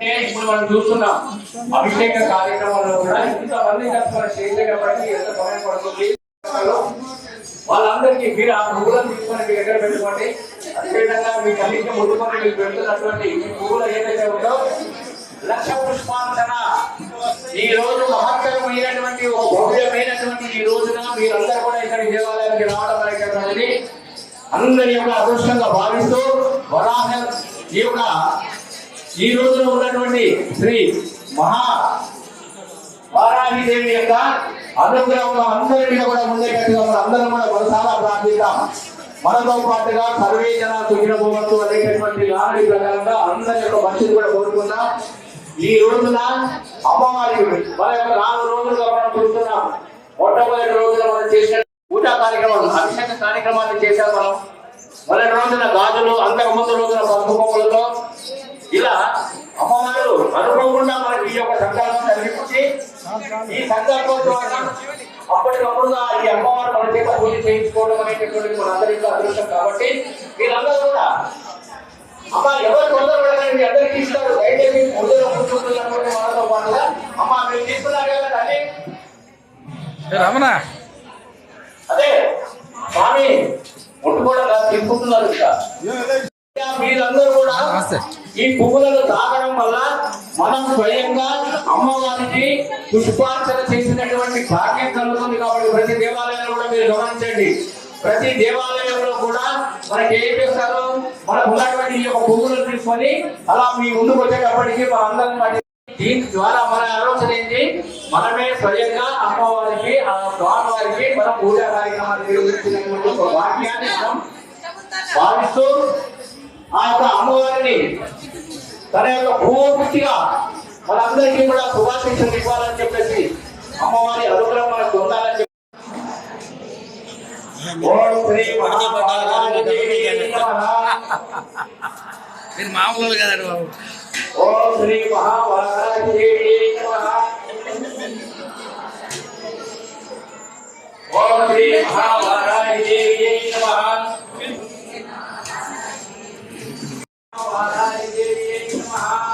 ఇప్పుడు మనం చూస్తున్నాం అభిషేక కార్యక్రమంలో కూడా ఇంతమంది మన చేసేటప్పటికీ ఎంత సమయం పడుతుంది. వాళ్ళందరికీ మీరు ఆ పువ్వులను తీసుకొని మీ దగ్గర పెట్టుకోండి. అదేవిధంగా మీ తల్లికి ముట్టుకొని మీకు పెడుతున్నటువంటి మీ పువ్వులు ఏదైతే ఉందో లక్ష పుష్పాంతన ఈ రోజు మహత్తరమైనటువంటి ఒక భవ్యమైనటువంటి ఈ రోజున మీరందరూ కూడా ఇక్కడ దేవాలయానికి రావడం అనేటటువంటిది అందరి యొక్క అదృష్టంగా భావిస్తూ వరాహ ఈ యొక్క ఈ రోజున ఉన్నటువంటి శ్రీ మహా వారాహిదేవి యొక్క అనుగ్రహంలో అందరి మీద కూడా ఉండేటట్టుగా మన అందరం కూడా మనసారా ప్రార్థిద్దాం. మనతో పాటుగా సర్వే జన సుఖినపోవచ్చు అనేటటువంటి నానుడి ప్రకారంగా అందరి యొక్క మంచిని కూడా కోరుకుందాం. ఈ రోజున అమ్మవారి మన యొక్క నాలుగు రోజులుగా మనం చూస్తున్నాం. మొట్టమొదటి రోజున మనం చేసిన పూజా కార్యక్రమాలు అభిషేక కార్యక్రమాలు చేశాం మనం. మొదటి రోజున గాజులు అంతకు ముందు రోజున పసుపు ఇలా అమ్మవారు అనుకోకుండా మనకి ఈ యొక్క సంకల్పం జరిపించి ఈ సంకల్పం ద్వారా అప్పటికప్పుడుగా ఈ అమ్మవారు మన చేత పూజ చేయించుకోవడం అనేటటువంటి మన అందరి యొక్క అదృష్టం కాబట్టి మీరందరూ కూడా అమ్మ ఎవరు తొందర పడకండి అందరికీ ఇస్తారు. దయచేసి ముందులో కూర్చుంటున్నటువంటి వాళ్ళతో పాటుగా అమ్మ మీరు తీసుకున్నారు కదా తల్లి రమణ? అదే స్వామి ముట్టుకోవడం కాదు, తీసుకుంటున్నారు ఇంకా. మీరందరూ కూడా నమస్తే. ఈ పువ్వులను తాగడం వల్ల మనం స్వయంగా అమ్మవారికి పుష్పార్చన చేసినటువంటి భాగ్యం కలుగుతుంది కాబట్టి ప్రతి దేవాలయంలో కూడా మీరు గమనించండి. ప్రతి దేవాలయంలో కూడా మనకి ఏం చేస్తారు మనకు ఉన్నటువంటి ఈ యొక్క పువ్వులను తీసుకొని అలా మీ ముందుకు వచ్చేటప్పటికి మన అందరం దీని ద్వారా మన ఆలోచన ఏంటి? మనమే స్వయంగా అమ్మవారికి ఆ స్వామివారికి మనం పూజా కార్యక్రమాలు నిర్వహించినటువంటి ఒక వాక్యాన్ని మనం భావిస్తూ ఆ యొక్క అమ్మవారిని తన యొక్క పూర్తిగా మనందరికీ కూడా శుభాశించలు ఇవ్వాలని చెప్పేసి అమ్మవారి అనుగ్రహం మనకు ఉండాలని. మీరు మామూలు కదండి బాబు ఓం శ్రీ నమః. ఓం శ్రీ మహాపార్వతీదేవి నమః.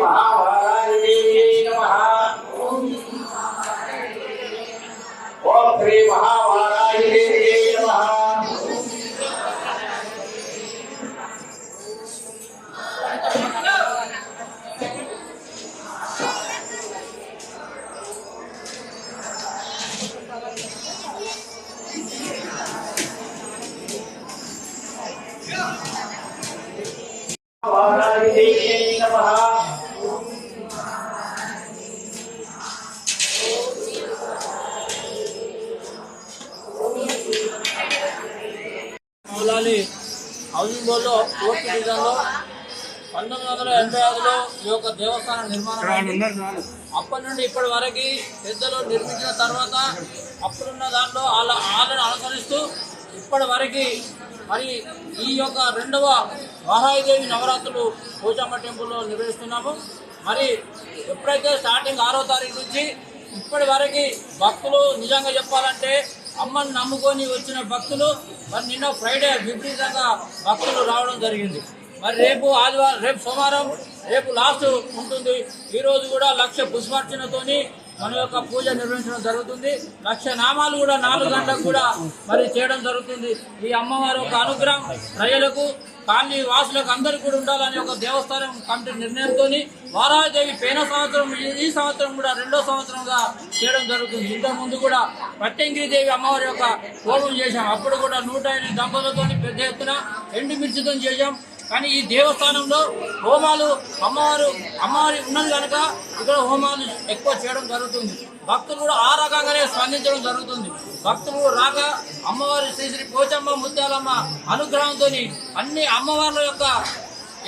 మహాపార్వతీదేవి ఈ యొక్క దేవస్థానం నిర్మాణం. అప్పటి నుండి ఇప్పటి వరకు పెద్దలు నిర్మించిన తర్వాత అప్పుడున్న దాంట్లో వాళ్ళ వాళ్ళని అనుసరిస్తూ ఇప్పటి వరకు మరి ఈ యొక్క రెండవ వారాహిదేవి నవరాత్రులు పోచమ్మ టెంపుల్లో నిర్వహిస్తున్నాము. మరి ఎప్పుడైతే స్టార్టింగ్ ఆరో తారీఖు నుంచి ఇప్పటి వరకు భక్తులు నిజంగా చెప్పాలంటే అమ్మని నమ్ముకొని వచ్చిన భక్తులు మరి నిన్న ఫ్రైడే విపరీతంగా భక్తులు రావడం జరిగింది. మరి రేపు ఆదివారం రేపు సోమవారం రేపు లాస్ట్ ఉంటుంది. ఈరోజు కూడా లక్ష పుష్పార్చనతోని మన యొక్క పూజ నిర్వహించడం జరుగుతుంది. లక్ష నామాలు కూడా నాలుగు గంటలకు కూడా మరి చేయడం జరుగుతుంది. ఈ అమ్మవారి యొక్క అనుగ్రహం ప్రజలకు కాలనీ వాసులకు అందరికీ కూడా ఉండాలని ఒక దేవస్థానం కమిటీ నిర్ణయంతో వారాదేవి పైన సంవత్సరం ఈ- సంవత్సరం కూడా రెండో సంవత్సరంగా చేయడం జరుగుతుంది. ఇంతకు ముందు కూడా పట్టంగిరిదేవి అమ్మవారి యొక్క హోమం చేశాం. అప్పుడు కూడా నూట ఎనిమిది దంపతులతో పెద్ద ఎత్తున ఎండుమిర్చితో చేశాం. కానీ ఈ దేవస్థానంలో హోమాలు అమ్మవారు అమ్మవారి ఉన్నది కనుక ఇక్కడ హోమాలు ఎక్కువ చేయడం జరుగుతుంది. భక్తులు కూడా ఆ రకంగానే స్పందించడం జరుగుతుంది. భక్తులు రాక అమ్మవారి శ్రీ శ్రీ పోచమ్మ ముత్యాలమ్మ అనుగ్రహంతో అన్ని అమ్మవార్ల యొక్క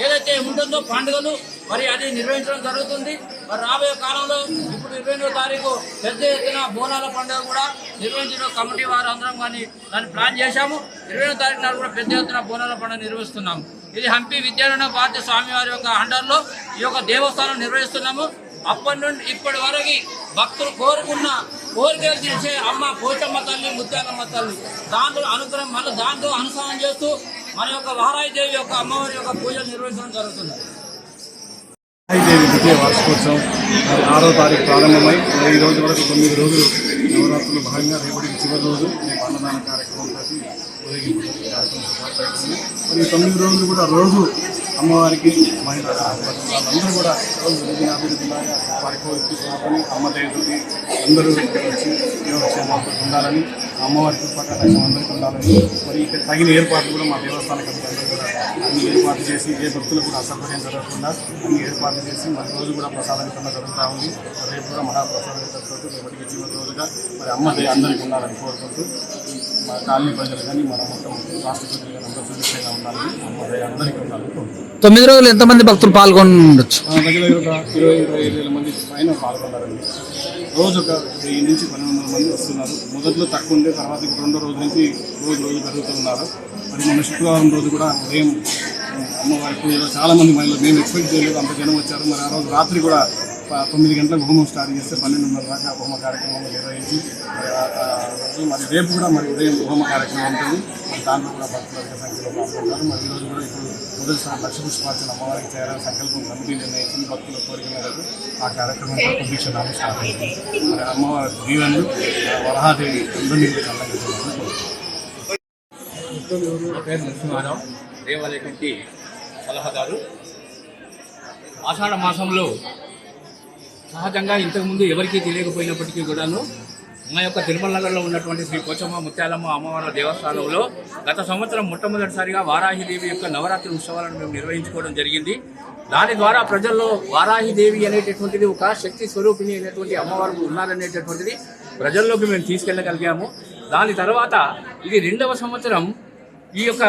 ఏదైతే ఉంటుందో పండుగలు మరి అది నిర్వహించడం జరుగుతుంది. మరి రాబోయే కాలంలో ఇప్పుడు ఇరవై ఎనిమిదో తారీఖు పెద్ద ఎత్తున బోనాల పండుగ కూడా నిర్వహించడం కమిటీ వారు అందరం కానీ దాన్ని ప్లాన్ చేశాము. ఇరవై ఎనిమిదో తారీఖు నాడు కూడా పెద్ద ఎత్తున బోనాల పండుగ నిర్వహిస్తున్నాము. ఇది హంపి విద్యారాయణ భారతి స్వామివారి యొక్క అండర్లో ఈ యొక్క దేవస్థానం నిర్వహిస్తున్నాము. అప్పటి నుండి ఇప్పటి వరకు భక్తులు కోరుకున్న కోరికలు తీర్చే అమ్మ పోచమ్మ తల్లి ముత్యాలమ్మ తల్లి. దాంట్లో అనుగ్రహం మళ్ళీ దాంతో అనుసరణ చేస్తూ మన యొక్క వారాయిదేవి యొక్క అమ్మవారి యొక్క పూజలు నిర్వహించడం జరుగుతుంది. దేవి ద్వితీయ వార్షికోత్సవం ఆరో తారీఖు ప్రారంభమై ఈ రోజు వరకు తొమ్మిది రోజులు నవరాత్రులు భాగంగా రేపటికి చివరి రోజు రేపు అన్నదాన కార్యక్రమం తోటి ఊరేగింపు మరి తొమ్మిది రోజులు కూడా రోజు అమ్మవారికి మహిళ వాళ్ళందరూ కూడా రోజు విద్య అభివృద్ధిలాగా వారి అమ్మ దయతోటి అందరూ వచ్చి యోగక్షేమాలు ఉండాలని అమ్మవారి కృపక లక్ష్యం అందరికీ ఉండాలని మరి ఇక్కడ తగిన ఏర్పాట్లు కూడా మా దేవస్థాన కమిటీ కూడా అన్ని ఏర్పాట్లు చేసి ఏ భక్తులకు కూడా అసౌకర్యం జరగకుండా అన్ని ఏర్పాట్లు చేసి మరి రోజు కూడా ప్రసాదం కింద జరుగుతూ ఉంది. రేపు కూడా మహాప్రసాదం జరుగుతూ రేపటికి చివరి రోజుగా మరి అమ్మ దయ అందరికీ ఉండాలని కోరుకుంటూ మా కాలనీ ప్రజలు కానీ మన మొత్తం రాష్ట్ర ప్రజలు కానీ అందరూ సురక్షంగా ఉండాలని అమ్మ దయ అందరికీ ఉండాలని తొమ్మిది రోజులు ఎంతమంది భక్తులు పాల్గొని ఉండొచ్చు ఆ, దగ్గర ఇరవై ఇరవై ఐదు వేల మంది పైన పాల్గొన్నారండి. రోజు ఒక వెయ్యి నుంచి పన్నెండు వందల మంది వస్తున్నారు. మొదట్లో తక్కువ ఉండే తర్వాత ఇప్పుడు రెండో రోజు నుంచి రోజు రోజు పెరుగుతున్నారు మరి మన శుక్రవారం రోజు కూడా ఉదయం అమ్మవారి పూజలో చాలామంది మహిళలు మేము ఎక్స్పెక్ట్ చేయలేదు అంత జనం వచ్చారు. మరి ఆ రోజు రాత్రి కూడా తొమ్మిది గంటలకు హోమం స్టార్ట్ చేస్తే పన్నెండున్నర దాకా హోమ కార్యక్రమం నిర్వహించి మరి రోజు మరి రేపు కూడా మరి ఉదయం హోమ కార్యక్రమం ఉంటుంది. దాంట్లో కూడా భక్తుల అధిక సంఖ్యలో పాల్గొంటారు. మరి ఈరోజు కూడా ఇప్పుడు మొదటిసారి లక్ష పుష్పార్చన అమ్మవారికి చేయాలని సంకల్పం కమిటీ నిర్ణయించి భక్తుల కోరిక మేరకు ఆ కార్యక్రమం దీక్షణాలు స్టార్ట్ అయింది మరి అమ్మవారి దీవెనలు వరహాదేవి అందరినీ కూడా పేరు నరసింహారావు దేవాలయకంటి సలహాదారు. ఆషాఢ మాసంలో సహజంగా ఇంతకుముందు ఎవరికీ తెలియకపోయినప్పటికీ కూడాను మా యొక్క తిరుమల నగర్లో ఉన్నటువంటి శ్రీ పోచమ్మ ముత్యాలమ్మ అమ్మవారి దేవస్థానంలో గత సంవత్సరం మొట్టమొదటిసారిగా వారాహిదేవి యొక్క నవరాత్రి ఉత్సవాలను మేము నిర్వహించుకోవడం జరిగింది. దాని ద్వారా ప్రజల్లో వారాహిదేవి అనేటటువంటిది ఒక శక్తి స్వరూపిణి అనేటువంటి అమ్మవారు ఉన్నారనేటటువంటిది ప్రజల్లోకి మేము తీసుకెళ్ళగలిగాము. దాని తర్వాత ఇది రెండవ సంవత్సరం ఈ యొక్క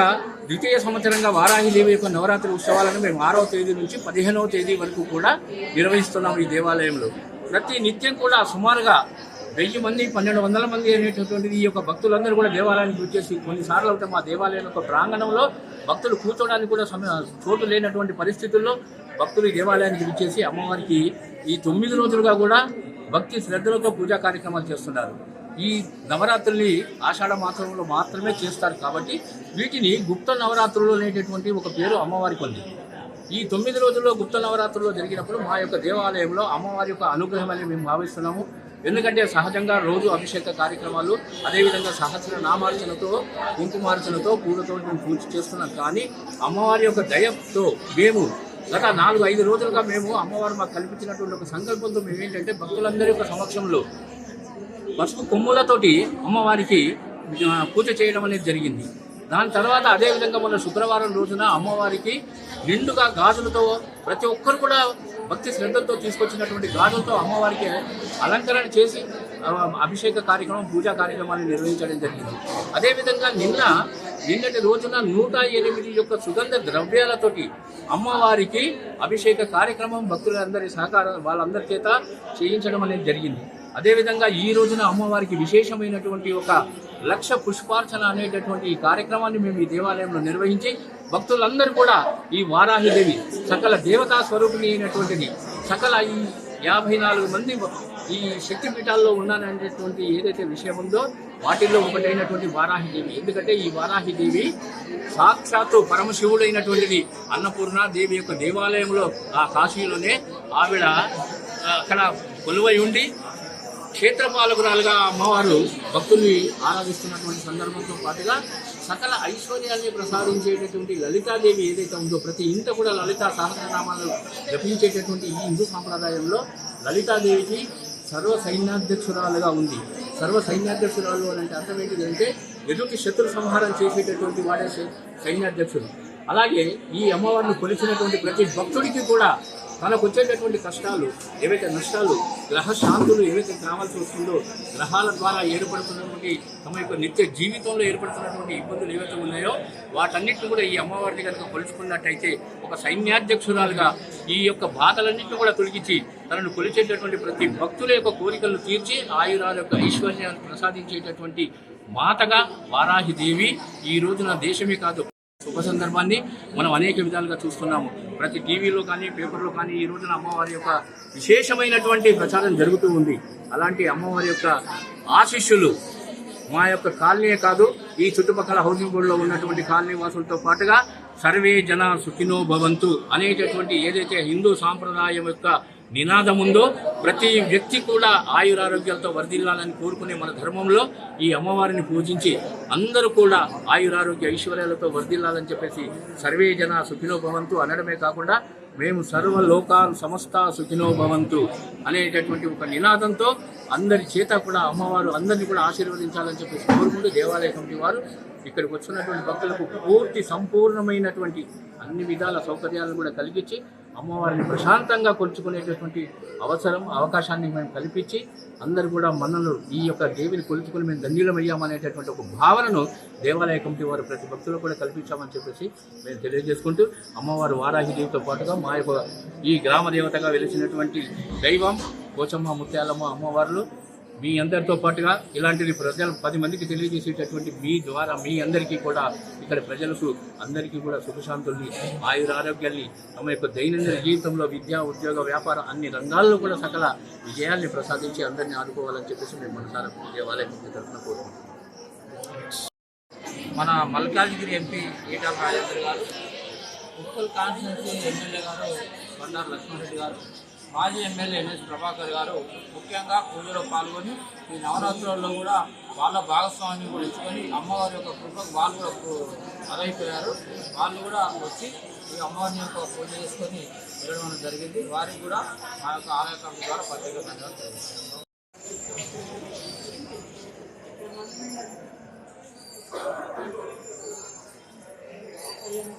ద్వితీయ సంవత్సరంగా వారాహిదేవి యొక్క నవరాత్రి ఉత్సవాలను మేము ఆరవ తేదీ నుంచి పదిహేనవ తేదీ వరకు కూడా నిర్వహిస్తున్నాం ఈ దేవాలయంలో. ప్రతి నిత్యం కూడా సుమారుగా వెయ్యి మంది పన్నెండు వందల మంది అనేటటువంటిది ఈ యొక్క భక్తులందరూ కూడా దేవాలయానికి వచ్చేసి కొన్నిసార్లు అయితే మా దేవాలయం యొక్క ప్రాంగణంలో భక్తులు కూర్చోడానికి కూడా సమయ చోటు లేనటువంటి పరిస్థితుల్లో భక్తులు ఈ దేవాలయానికి వచ్చేసి అమ్మవారికి ఈ తొమ్మిది రోజులుగా కూడా భక్తి శ్రద్ధలతో పూజా కార్యక్రమాలు చేస్తున్నారు. ఈ నవరాత్రుల్ని ఆషాఢ మాసంలో మాత్రమే చేస్తారు కాబట్టి వీటిని గుప్త నవరాత్రులు అనేటటువంటి ఒక పేరు అమ్మవారికి ఉంది. ఈ తొమ్మిది రోజుల్లో గుప్త నవరాత్రుల్లో జరిగినప్పుడు మా యొక్క దేవాలయంలో అమ్మవారి యొక్క అనుగ్రహం అని మేము భావిస్తున్నాము. ఎందుకంటే సహజంగా రోజు అభిషేక కార్యక్రమాలు అదేవిధంగా సహస్ర నామార్చనతో కుంకుమార్చనతో పూలతో మేము పూజ చేస్తున్నాం. కానీ అమ్మవారి యొక్క దయతో మేము గత నాలుగు ఐదు రోజులుగా మేము అమ్మవారు మాకు కల్పించినటువంటి ఒక సంకల్పంతో మేము ఏంటంటే భక్తులందరి యొక్క సమక్షంలో పసుపు కొమ్ములతోటి అమ్మవారికి పూజ చేయడం అనేది జరిగింది. దాని తర్వాత అదేవిధంగా మన శుక్రవారం రోజున అమ్మవారికి నిండుగా గాజులతో ప్రతి ఒక్కరు కూడా భక్తి శ్రద్ధలతో తీసుకొచ్చినటువంటి గాజులతో అమ్మవారికి అలంకరణ చేసి అభిషేక కార్యక్రమం పూజా కార్యక్రమాన్ని నిర్వహించడం జరిగింది. అదేవిధంగా నిన్న నిన్నటి రోజున నూట ఎనిమిది యొక్క సుగంధ ద్రవ్యాలతోటి అమ్మవారికి అభిషేక కార్యక్రమం భక్తులందరి సహకారం వాళ్ళందరి చేత చేయించడం అనేది జరిగింది. అదేవిధంగా ఈ రోజున అమ్మవారికి విశేషమైనటువంటి ఒక లక్ష పుష్పార్చన అనేటటువంటి ఈ కార్యక్రమాన్ని మేము ఈ దేవాలయంలో నిర్వహించి భక్తులందరూ కూడా ఈ వారాహిదేవి సకల దేవతా స్వరూపిణి అయినటువంటిది సకల ఈ యాభై నాలుగు మంది ఈ శక్తిపీఠాల్లో ఉన్నాననేటువంటి ఏదైతే విషయం ఉందో వాటిల్లో ఒకటైనటువంటి వారాహిదేవి. ఎందుకంటే ఈ వారాహిదేవి సాక్షాత్తు పరమశివుడైనటువంటిది. అన్నపూర్ణ దేవి యొక్క దేవాలయంలో ఆ కాశీలోనే ఆవిడ అక్కడ కొలువై ఉండి క్షేత్రపాలకురాలుగా అమ్మవారు భక్తుల్ని ఆరాధిస్తున్నటువంటి సందర్భంతో పాటుగా సకల ఐశ్వర్యాన్ని ప్రసాదించేటటువంటి లలితాదేవి ఏదైతే ఉందో ప్రతి ఇంట కూడా లలితా సహస్రనామాలు జపించేటటువంటి ఈ హిందూ సాంప్రదాయంలో లలితాదేవికి సర్వ సైన్యాధ్యక్షురాలుగా ఉంది. సర్వ సైన్యాధ్యక్షురాలు అని అంటే అర్థం ఏంటిది అంటే ఎదుటి శత్రు సంహారం చేసేటటువంటి వాడే సైన్యాధ్యక్షుడు. అలాగే ఈ అమ్మవారిని కొలిచినటువంటి ప్రతి భక్తుడికి కూడా తనకు వచ్చేటటువంటి కష్టాలు ఏవైతే నష్టాలు గ్రహ శాంతులు ఏవైతే కావాల్సి వస్తుందో గ్రహాల ద్వారా ఏర్పడుతున్నటువంటి తమ యొక్క నిత్య జీవితంలో ఏర్పడుతున్నటువంటి ఇబ్బందులు ఏవైతే ఉన్నాయో వాటన్నిటిని కూడా ఈ అమ్మవారిని కనుక కొలుచుకున్నట్టయితే ఒక సైన్యాధ్యక్షురాలుగా ఈ యొక్క బాధలన్నింటినీ కూడా తొలగించి తనను కొలిచేటటువంటి ప్రతి భక్తుల యొక్క కోరికలను తీర్చి ఆయురాల యొక్క ఐశ్వర్యాన్ని ప్రసాదించేటటువంటి మాతగా వారాహిదేవి ఈ రోజున దేశమే కాదు శుభ సందర్భాన్ని మనం అనేక విధాలుగా చూస్తున్నాము. ప్రతి టీవీలో కానీ పేపర్లో కానీ ఈ రోజున అమ్మవారి యొక్క విశేషమైనటువంటి ప్రచారం జరుగుతూ ఉంది. అలాంటి అమ్మవారి యొక్క ఆశిష్యులు మా యొక్క కాలనీయే కాదు ఈ చుట్టుపక్కల హౌసింగ్ బోర్డులో ఉన్నటువంటి కాలనీ వాసులతో పాటుగా సర్వే జన సుఖినో భవంతు అనేటటువంటి ఏదైతే హిందూ సాంప్రదాయం యొక్క నినాదం ఉందో ప్రతి వ్యక్తి కూడా ఆయురారోగ్యాలతో వర్ధిల్లాలని కోరుకునే మన ధర్మంలో ఈ అమ్మవారిని పూజించి అందరూ కూడా ఆయురారోగ్య ఐశ్వర్యాలతో వర్ధిల్లాలని చెప్పేసి సర్వే జన సుఖినో భవంతు అనడమే కాకుండా మేము సర్వలోకాలు సమస్త సుఖినో భవంతు అనేటటువంటి ఒక నినాదంతో అందరి చేత కూడా అమ్మవారు అందరినీ కూడా ఆశీర్వదించాలని చెప్పేసి కోరుకుంటూ దేవాలయ కమిటీ వారు ఇక్కడికి వచ్చినటువంటి భక్తులకు పూర్తి సంపూర్ణమైనటువంటి అన్ని విధాల సౌకర్యాలను కూడా కలిగించి అమ్మవారిని ప్రశాంతంగా కొలుచుకునేటటువంటి అవసరం అవకాశాన్ని మేము కల్పించి అందరూ కూడా మనలో ఈ యొక్క దేవిని కొలుచుకుని మేము ధన్యులమయ్యామనేటటువంటి ఒక భావనను దేవాలయ కమిటీ వారు ప్రతి భక్తులు కూడా కల్పించామని చెప్పేసి మేము తెలియజేసుకుంటూ అమ్మవారు వారాహి దేవితో పాటుగా మా యొక్క ఈ గ్రామ దేవతగా వెలిసినటువంటి దైవం కోచమ్మ ముత్యాలమ్మ అమ్మవార్లు మీ అందరితో పాటుగా ఇలాంటివి ప్రజలు పది మందికి తెలియజేసేటటువంటి మీ ద్వారా మీ అందరికీ కూడా ఇక్కడ ప్రజలకు అందరికీ కూడా సుఖశాంతుల్ని ఆయుర ఆరోగ్యాల్ని తమ యొక్క దైనందిన జీవితంలో విద్య ఉద్యోగ వ్యాపార అన్ని రంగాల్లో కూడా సకల విజయాల్ని ప్రసాదించి అందరినీ ఆదుకోవాలని చెప్పేసి మేము మనసారా దేవాలయం తరఫున కోరుకుంటున్నాం. మన మల్కాజ్గిరి ఎంపీ ఈటల రాజేంద్ర గారు ఉప్పల్ ఎమ్మెల్యే గారు బండారు లక్ష్మారెడ్డి గారు మాజీ ఎమ్మెల్యే ఎన్ఎస్ ప్రభాకర్ గారు ముఖ్యంగా పూజలో పాల్గొని ఈ నవరాత్రుల్లో కూడా వాళ్ళ భాగస్వామ్యం కూడా ఇచ్చుకొని అమ్మవారి యొక్క కృపకు వాళ్ళు కూడా పు- వాళ్ళు కూడా వచ్చి ఈ అమ్మవారి యొక్క పూజ చేసుకొని వెళ్ళడం జరిగింది వారికి కూడా మా యొక్క ఆలయ కమిటీ ద్వారా ప్రత్యేక ధన్యవాదాలు you.